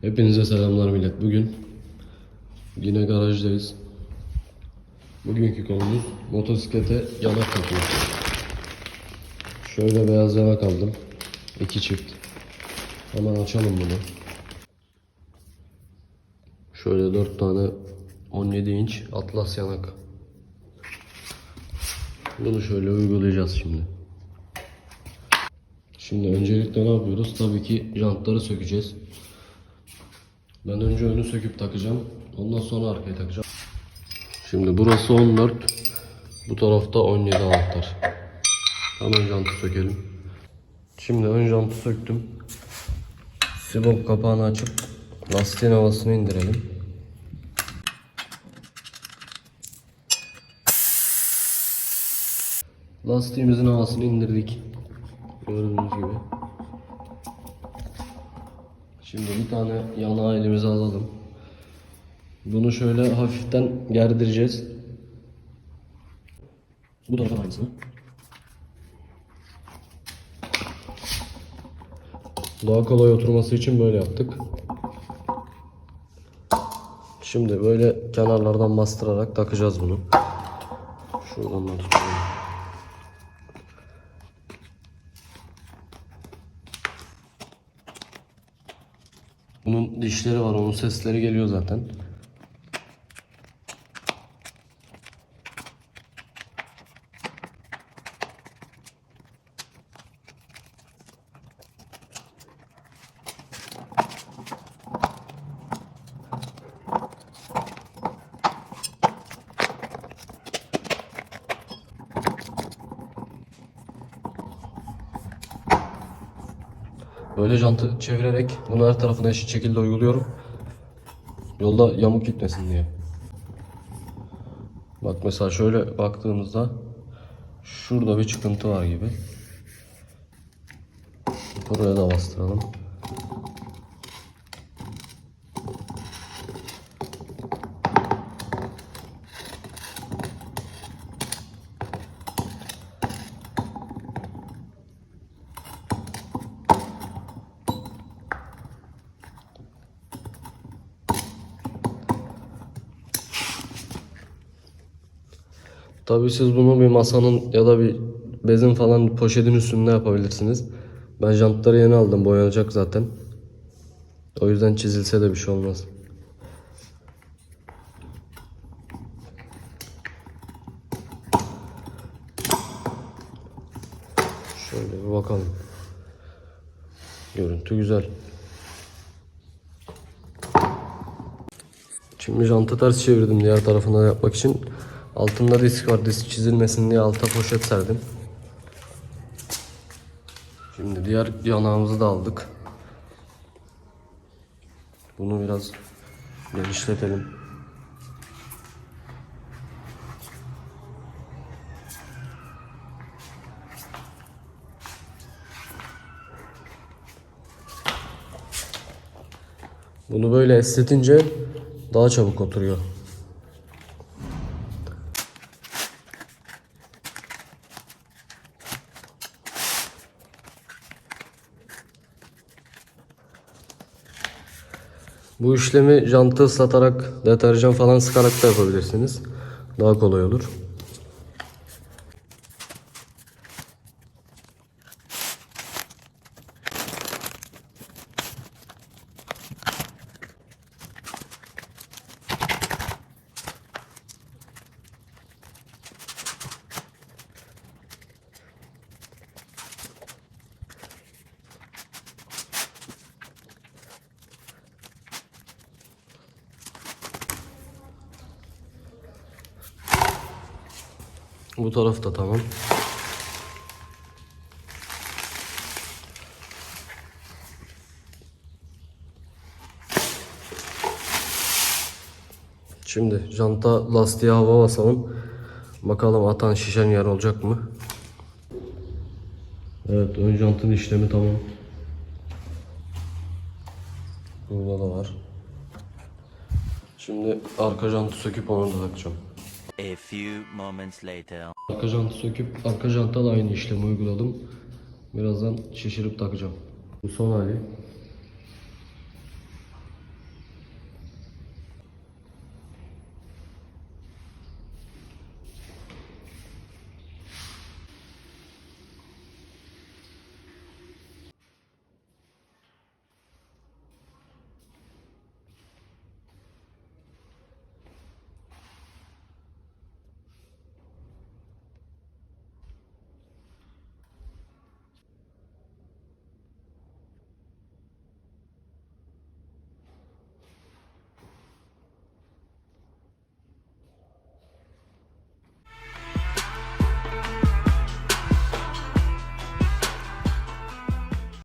Hepinize selamlar millet. Bugün yine garajdayız. Bugünkü konumuz motosiklete yanak takıyoruz. Şöyle beyaz yanak aldım. İki çift. Hemen açalım bunu. Şöyle dört tane 17 inç atlas yanak. Bunu şöyle uygulayacağız şimdi. Şimdi öncelikle ne yapıyoruz? Tabii ki jantları sökeceğiz. Ben önce önü söküp takacağım. Ondan sonra arkayı takacağım. Şimdi burası 14. Bu tarafta 17 anahtar. Hemen jantı sökelim. Şimdi ön jantı söktüm. Sibop kapağını açıp lastiğin havasını indirelim. Lastiğimizin havasını indirdik. Gördüğünüz gibi. Şimdi bir tane yanağı elimize alalım. Bunu şöyle hafiften gerdireceğiz. Bu da aynısını. Daha kolay oturması için böyle yaptık. Şimdi böyle kenarlardan bastırarak takacağız bunu. Şuradan da tutalım. Bunun dişleri var, onun sesleri geliyor zaten. Böyle jantı çevirerek bunu her tarafına eşit şekilde uyguluyorum. Yolda yamuk gitmesin diye. Bak mesela şöyle baktığımızda şurada bir çıkıntı var gibi. Buraya da bastıralım. Tabii siz bunu bir masanın ya da bir bezin falan poşetin üstünde yapabilirsiniz. Ben jantları yeni aldım boyanacak zaten. O yüzden çizilse de bir şey olmaz. Şöyle bir bakalım. Görüntü güzel. Şimdi jantı ters çevirdim diğer tarafına yapmak için. Altında disk var. Disk çizilmesin diye alta poşet serdim. Şimdi diğer yanağımızı da aldık. Bunu biraz genişletelim. Bunu böyle esnetince daha çabuk oturuyor. Bu işlemi jantı ıslatarak, deterjan falan sıkarak da yapabilirsiniz. Daha kolay olur. Bu taraf da tamam. Şimdi janta lastiğe hava basalım. Bakalım atan şişen yer olacak mı? Evet ön jantın işlemi tamam. Burada da var. Şimdi arka jantı söküp onu da takacağım. A few moments later. Arka jantı söküp arka janta da aynı işlemi uyguladım. Birazdan şişirip takacağım. Bu son hali.